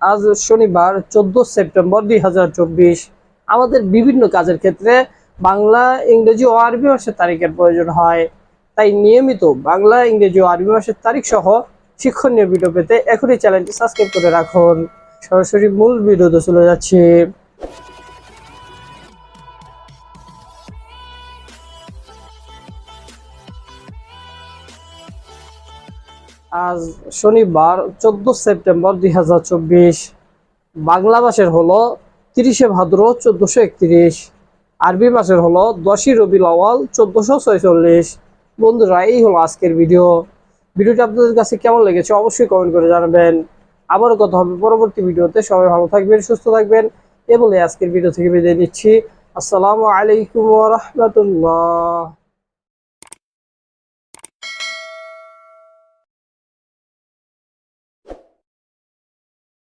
আজ শনিবার, চোদ্দ সেপ্টেম্বর দুই হাজার চব্বিশ। আমাদের বিভিন্ন কাজের ক্ষেত্রে বাংলা, ইংরেজি ও আরবি ভাষার তারিখের প্রয়োজন হয়। তাই নিয়মিত বাংলা, ইংরেজি ও আরবি ভাষার তারিখ সহ শিক্ষণীয় ভিডিও পেতে এখনই চ্যানেলটি সাবস্ক্রাইব করে রাখুন। সরাসরি মূল ভিডিওতে চলে যাচ্ছি। আজ শনিবার চোদ্দ সেপ্টেম্বর দুই হাজার চব্বিশ। বাংলা মাসের হলো তিরিশে ভাদ্র চোদ্দশো একত্রিশ। আরবি মাসের হলো দশই রবি আওয়াল চোদ্দশো ছয়চল্লিশ। বন্ধুরা, এই হলো আজকের ভিডিও। ভিডিওটি আপনাদের কাছে কেমন লেগেছে অবশ্যই কমেন্ট করে জানাবেন। আবারও কথা হবে পরবর্তী ভিডিওতে। সবাই ভালো থাকবেন, সুস্থ থাকবেন। এ বলে আজকের ভিডিও থেকে বিদায় নিচ্ছি। আসসালামু আলাইকুম রহমতুল্লাহ।